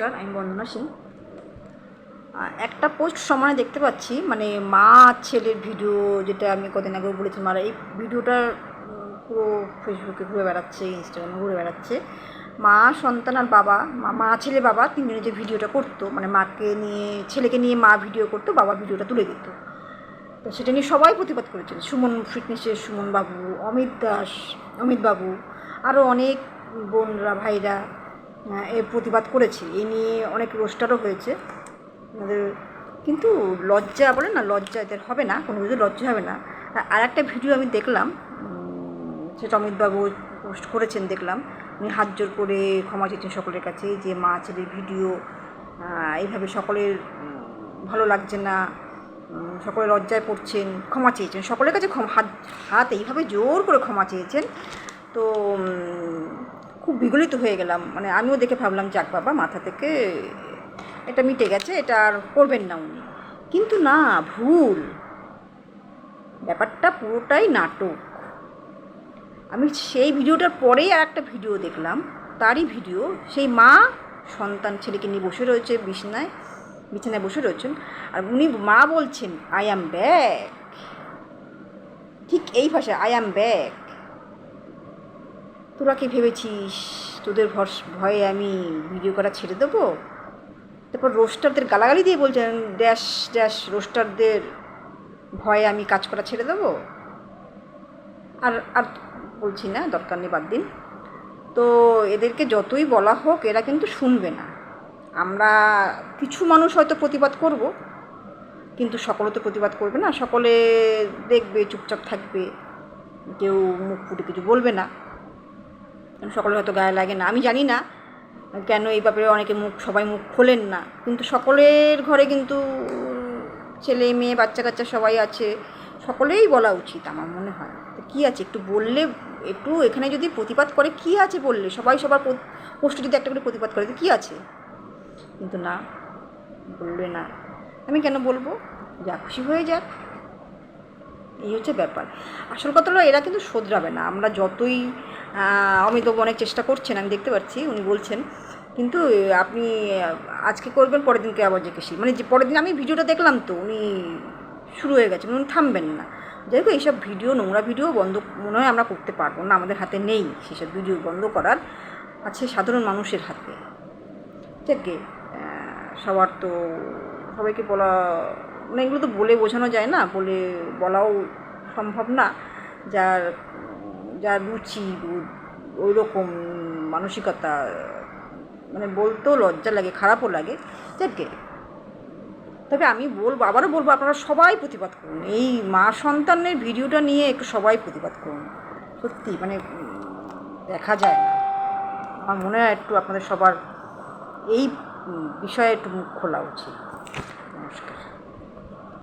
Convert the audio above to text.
নমস্কার, আমি বন্দনা সিং। একটা পোস্ট সমানে দেখতে পাচ্ছি মানে মা ছেলের ভিডিও যেটা আমি কদিন আগে বলেছি মারা এই ভিডিওটার পুরো ফেসবুকে ঘুরে বেড়াচ্ছে ইনস্টাগ্রামে ঘুরে বেড়াচ্ছে। মা, সন্তান আর বাবা, মা মা ছেলে, বাবা তিনজনে যে ভিডিওটা করতো মানে মাকে নিয়ে, ছেলেকে নিয়ে মা ভিডিও করতো, বাবা ভিডিওটা তুলে দিত। তো সেটা নিয়ে সবাই প্রতিবাদ করেছিল, সুমন ফিটনেসের সুমন বাবু, অমিত দাস, অমিত বাবু আরও অনেক বোনরা, ভাইরা। আহ, এর প্রতিবাদ করেছে। এ নিয়ে অনেক রোস্টারও হয়েছে। আমাদের কিন্তু লজ্জা বলে না লজ্জা এদের হবে না কোনো কিছু লজ্জা হবে না। আর একটা ভিডিও আমি দেখলাম সেটা অমিতবাবু পোস্ট করেছেন দেখলাম। উনি হাত জোর করে ক্ষমা চেয়েছেন সকলের কাছে যে মা ছেলের ভিডিও এইভাবে সকলের ভালো লাগছে না সকলে লজ্জায় পড়ছেন ক্ষমা চেয়েছেন। সকলের কাছে হাত হাত এইভাবে জোর করে ক্ষমা চেয়েছেন। তো খুব বিগলিত হয়ে গেলাম। মানে আমিও দেখে ভাবলাম, যাক বাবা, মাথা থেকে এটা মিটে গেছে, এটা আর করবেন না উনি। কিন্তু না, ভুল। ব্যাপারটা পুরোটাই নাটক। আমি সেই ভিডিওটার পরেই আর একটা ভিডিও দেখলাম। তারই ভিডিও। সেই মা সন্তান ছেলেকে নিয়ে বসে রয়েছে বিছনায়, বিছানায় বসে রয়েছেন। আর উনি মা বলছেন আই অ্যাম ব্যাক ঠিক এই ভাষায় আই অ্যাম ব্যাক তোরা কি ভেবেছিস তোদের ভয়ে আমি ভিডিও করা ছেড়ে দেবো? তারপর রোস্টারদের গালাগালি দিয়ে বলছেন ড্যাশ ড্যাশ রোস্টারদের ভয়ে আমি কাজ করা ছেড়ে দেবো? আর আর বলছি না, দরকার নেই বাদ দিন। তো এদেরকে যতই বলা হোক, এরা কিন্তু শুনবে না। আমরা কিছু মানুষ হয়তো প্রতিবাদ করব, কিন্তু সকলে তো প্রতিবাদ করবে না। সকলে দেখবে, চুপচাপ থাকবে। কেউ মুখ ফুটে কিছু বলবে না। সকলে হয়তো গায়ে লাগে না। আমি জানি না কেন এই ব্যাপারে অনেকে মুখ, সবাই মুখ খোলেন না। কিন্তু সকলের ঘরে কিন্তু ছেলে, মেয়ে, বাচ্চা কাচ্চা সবাই আছে। সকলেই বলা উচিত আমার মনে হয়। তো কী আছে? একটু বললে, একটু এখানে যদি প্রতিবাদ করে, কি আছে বললে? সবাই সবার পোস্টে যদি একটা করে প্রতিবাদ করে, তো কী আছে? কিন্তু না বলবে না। আমি কেন বলব? যা খুশি হয়ে যাক। এই হচ্ছে ব্যাপার। আসল কথা হলো এরা কিন্তু শোধরাবে না। আমরা যতই আহ, অমিতাভ অনেক চেষ্টা করছেন আমি দেখতে পাচ্ছি উনি বলছেন কিন্তু আপনি আজকে করবেন পরের দিনকে আবার জিজ্ঞেসি মানে যে পরের দিন আমি ভিডিওটা দেখলাম তো উনি শুরু হয়ে গেছে উনি থামবেন না। যাই হোক এইসব ভিডিও নোংরা ভিডিও বন্ধ মনে হয় আমরা করতে পারব না আমাদের হাতে নেই সেসব ভিডিও বন্ধ করার। আছে সাধারণ মানুষের হাতে। যাকে সবার তো সবাইকে বলা মানে এগুলো তো বলে বোঝানো যায় না, বলে বলাও সম্ভব না। যার যার রুচি ওই রকম মানসিকতা মানে বলতেও লজ্জা লাগে, খারাপও লাগে, যাকে তবে আমি বলব, আবারও বলব, আপনারা সবাই প্রতিবাদ করুন। এই মা সন্তানের ভিডিওটা নিয়ে একটু সবাই প্রতিবাদ করুন। সত্যি মানে দেখা যায় না। আমার মনে হয় একটু আপনাদের সবার এই বিষয়ে একটু মুখ খোলা উচিত।